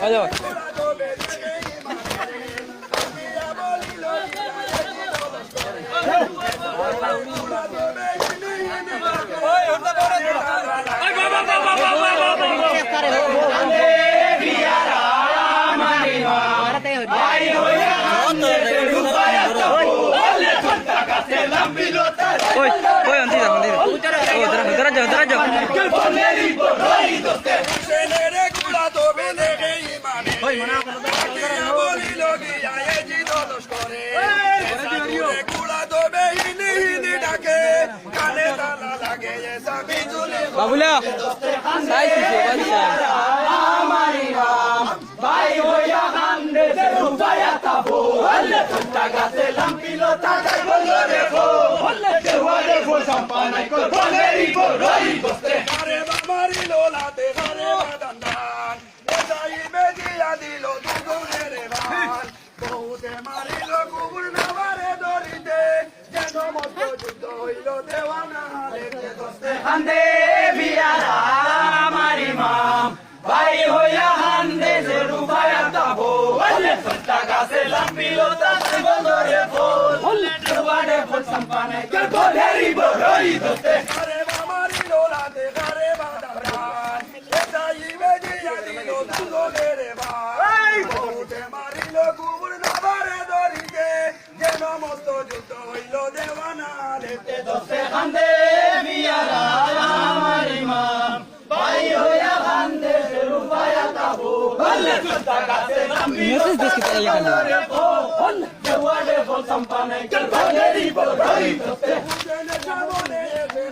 Vaya. Voy, Babula সাই শিশু বাচ্চা আরে বামারি লোলাতে ঘরে বাদান্দান। এ যাই বেজিয়া দিল দুগুনে রে বান বহুতে মারিল কুকুর নামারে দরিতে যেন মত যুদ্ধ হইল দেওয়ানা লেগে দোস্তে হান্দে বিয়ারা আমার ইমাম ভাই হইয়া হান্দে যে রুবায়া তাবো ওলে সত্তা গাছে লাম্বিলো তাতে বন্দরে ফুল ওলে দেওয়ারে ফুল সম্পানে কে বলেরি বড়ই দোস্তে আরে বামারি লোলাতে ঘরে বাদান্দান এ যাই বেজিয়া দিল দুগুনে দেওয়ানা লেগে দোস্তে হান্দে বিয়ারা আমার ইমাম। ভাই হইয়া হান্দে যে রুবায়া তাবো। ওলে সত্তা গাছে লাম্বিলো মেসেজ দিস কি তাই এখানে? ওলে দেওয়ারে ফুল সম্পানে দোস্তে জেনে সামনে এসে